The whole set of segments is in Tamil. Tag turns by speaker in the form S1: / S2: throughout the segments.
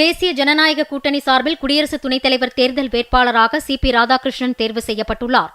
S1: தேசிய ஜனநாயக கூட்டணி சார்பில் குடியரசு துணைத் தலைவர் தேர்தல் வேட்பாளராக சி பி ராதாகிருஷ்ணன் தேர்வு செய்யப்பட்டுள்ளார்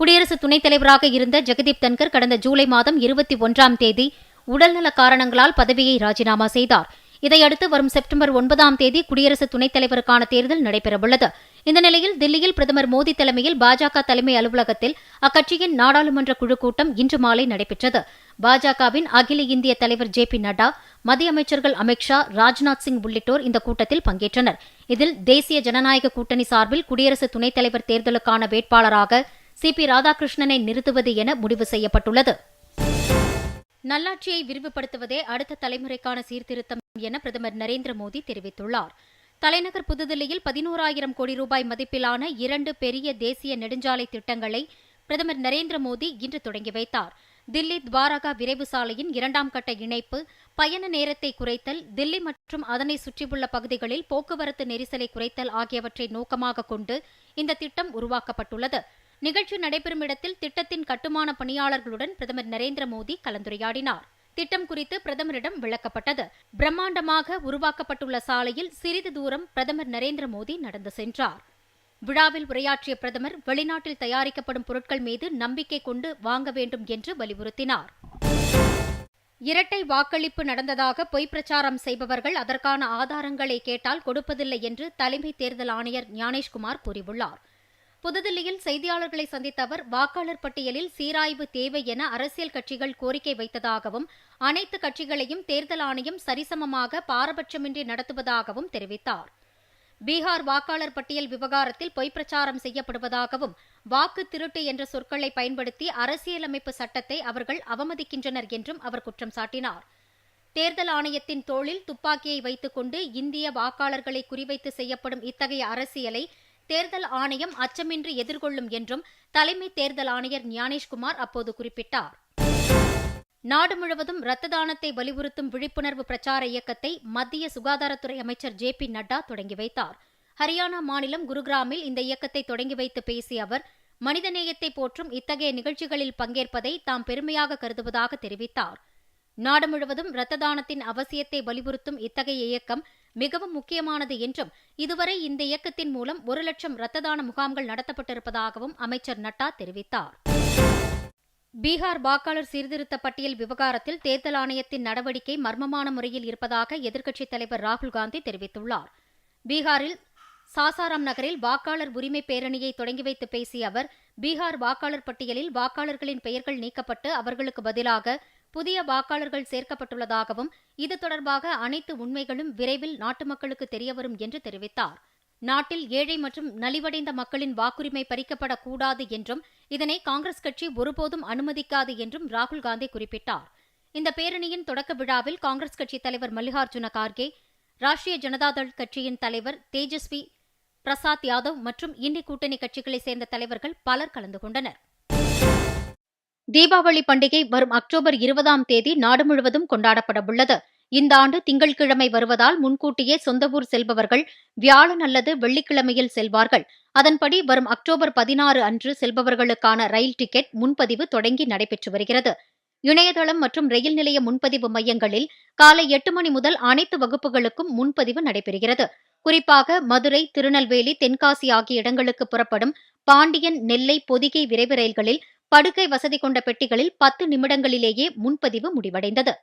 S1: குடியரசு துணைத் தலைவராக இருந்த ஜெகதீப் தன்கர் கடந்த ஜூலை மாதம் இருபத்தி ஒன்றாம் தேதி உடல்நல காரணங்களால் பதவியை ராஜினாமா செய்தார் இதையடுத்து வரும் செப்டம்பர் ஒன்பதாம் தேதி குடியரசு துணைத் தலைவருக்கான தேர்தல் நடைபெறவுள்ளது இந்த நிலையில் தில்லியில் பிரதமர் மோடி தலைமையில் பாஜக தலைமை அலுவலகத்தில் அக்கட்சியின் நாடாளுமன்ற குழு கூட்டம் இன்று மாலை நடைபெற்றது பாஜகவின் அகில இந்திய தலைவர் ஜே பி நட்டா மத்திய அமைச்சர்கள் அமித் ஷா ராஜ்நாத் சிங் உள்ளிட்டோர் இந்த கூட்டத்தில் பங்கேற்றனர் இதில் தேசிய ஜனநாயக கூட்டணி சார்பில் குடியரசு துணைத் தலைவர் தேர்தலுக்கான வேட்பாளராக சி பி ராதாகிருஷ்ணனை நிறுத்துவது என முடிவு செய்யப்பட்டுள்ளது
S2: நல்லாட்சியை விரிவுபடுத்துவதே அடுத்த தலைமுறைக்கான சீர்திருத்தம் என பிரதமர் நரேந்திர மோடி தெரிவித்துள்ளார் தலைநகர் புதுதில்லியில் பதினோராயிரம் கோடி ரூபாய் மதிப்பிலான இரண்டு பெரிய தேசிய நெடுஞ்சாலை திட்டங்களை பிரதமர் நரேந்திர மோடி இன்று தொடங்கி வைத்தார் தில்லி துவாரகா விரைவு சாலையின் இரண்டாம் கட்ட இணைப்பு பயண நேரத்தை குறைத்தல் தில்லி மற்றும் அதனை சுற்றியுள்ள பகுதிகளில் போக்குவரத்து நெரிசலை குறைத்தல் ஆகியவற்றை நோக்கமாக கொண்டு இந்த திட்டம் உருவாக்கப்பட்டுள்ளது நிகழ்ச்சி நடைபெறும் இடத்தில் திட்டத்தின் கட்டுமான பணியாளர்களுடன் பிரதமர் நரேந்திர மோடி கலந்துரையாடினார் திட்டம் குறித்து பிரதமரிடம் விளக்கப்பட்டது பிரம்மாண்டமாக உருவாக்கப்பட்டுள்ள சாலையில் சிறிது தூரம் பிரதமர் நரேந்திர மோடி நடந்து சென்றார் விழாவில் உரையாற்றிய பிரதமர் வெளிநாட்டில் தயாரிக்கப்படும் பொருட்கள் மீது நம்பிக்கை கொண்டு வாங்க வேண்டும் என்று வலியுறுத்தினார் இரட்டை வாக்களிப்பு நடந்ததாக பொய் பிரச்சாரம் செய்பவர்கள் அதற்கான ஆதாரங்களை கேட்டால் கொடுப்பதில்லை என்று தலைமை தேர்தல் ஆணையர் ஞானேஷ்குமார் கூறியுள்ளார் புதுதில்லியில் செய்தியாளர்களை சந்தித்த அவர் வாக்காளர் பட்டியலில் சீராய்வு தேவை என அரசியல் கட்சிகள் கோரிக்கை வைத்ததாகவும் அனைத்து கட்சிகளையும் தேர்தல் ஆணையம் சரிசமமாக பாரபட்சமின்றி நடத்துவதாகவும் தெரிவித்தார் பீகார் வாக்காளர் பட்டியல் விவகாரத்தில் பிரச்சாரம் செய்யப்படுவதாகவும் வாக்கு திருட்டு என்ற சொற்களை பயன்படுத்தி அரசியலமைப்பு சட்டத்தை அவர்கள் அவமதிக்கின்றனர் என்றும் அவர் குற்றம் சாட்டினார் தேர்தல் ஆணையத்தின் தோளில் துப்பாக்கியை கொண்டு இந்திய வாக்காளர்களை குறிவைத்து செய்யப்படும் இத்தகைய அரசியலை தேர்தல் ஆணையம் அச்சமின்றி எதிர்கொள்ளும் என்றும் தலைமை தேர்தல் ஆணையர் ஞானேஷ்குமார் அப்போது குறிப்பிட்டார் நாடு முழுவதும் ரத்த தானத்தை வலியுறுத்தும் விழிப்புணர்வு பிரச்சார இயக்கத்தை மத்திய சுகாதாரத்துறை அமைச்சர் ஜே பி நட்டா தொடங்கி வைத்தார் ஹரியானா மாநிலம் குருகிராமில் இந்த இயக்கத்தை தொடங்கி வைத்து பேசிய அவர் மனிதநேயத்தை போற்றும் இத்தகைய நிகழ்ச்சிகளில் பங்கேற்பதை தாம் பெருமையாக கருதுவதாக தெரிவித்தார் நாடு முழுவதும் இரத்த தானத்தின் அவசியத்தை வலியுறுத்தும் இத்தகைய இயக்கம் மிகவும் முக்கியமானது என்றும் இதுவரை இந்த இயக்கத்தின் மூலம் ஒரு லட்சம் ரத்த தான முகாம்கள் நடத்தப்பட்டிருப்பதாகவும் அமைச்சர் நட்டா தெரிவித்தார்
S3: பீகார் வாக்காளர் சீர்திருத்த பட்டியல் விவகாரத்தில் தேர்தல் ஆணையத்தின் நடவடிக்கை மர்மமான முறையில் இருப்பதாக எதிர்க்கட்சித் தலைவர் ராகுல் காந்தி தெரிவித்துள்ளார் பீகாரில் சாசாராம் நகரில் வாக்காளர் உரிமை பேரணியை தொடங்கி வைத்து பேசிய அவர் பீகார் வாக்காளர் பட்டியலில் வாக்காளர்களின் பெயர்கள் நீக்கப்பட்டு அவர்களுக்கு பதிலாக புதிய வாக்காளர்கள் சேர்க்கப்பட்டுள்ளதாகவும் இது தொடர்பாக அனைத்து உண்மைகளும் விரைவில் நாட்டு மக்களுக்கு தெரியவரும் என்று தெரிவித்தார் நாட்டில் ஏழை மற்றும் நலிவடைந்த மக்களின் வாக்குரிமை பறிக்கப்படக்கூடாது என்றும் இதனை காங்கிரஸ் கட்சி ஒருபோதும் அனுமதிக்காது என்றும் ராகுல் காந்தி குறிப்பிட்டார் இந்த பேரணியின் தொடக்க விழாவில் காங்கிரஸ் கட்சித் தலைவர் மல்லிகார்ஜுன கார்கே ராஷ்டிரிய ஜனதாதள் கட்சியின் தலைவர் தேஜஸ்வி பிரசாத் யாதவ் மற்றும் இந்தி கூட்டணி கட்சிகளைச் சேர்ந்த தலைவர்கள் பலர் கலந்து கொண்டனர்
S4: தீபாவளி பண்டிகை வரும் அக்டோபர் இருபதாம் தேதி நாடு முழுவதும் கொண்டாடப்பட உள்ளது இந்த ஆண்டு திங்கட்கிழமை வருவதால் முன்கூட்டியே சொந்த ஊர் செல்பவர்கள் வியாழன் அல்லது வெள்ளிக்கிழமையில் செல்வார்கள் அதன்படி வரும் அக்டோபர் பதினாறு அன்று செல்பவர்களுக்கான ரயில் டிக்கெட் முன்பதிவு தொடங்கி நடைபெற்று வருகிறது இணையதளம் மற்றும் ரயில் நிலைய முன்பதிவு மையங்களில் காலை எட்டு மணி முதல் அனைத்து வகுப்புகளுக்கும் முன்பதிவு நடைபெறுகிறது குறிப்பாக மதுரை திருநெல்வேலி தென்காசி ஆகிய இடங்களுக்கு புறப்படும் பாண்டியன் நெல்லை பொதிகை விரைவு ரயில்களில் படுக்கை வசதி கொண்ட பெட்டிகளில் பத்து நிமிடங்களிலேயே முன்பதிவு முடிவடைந்தது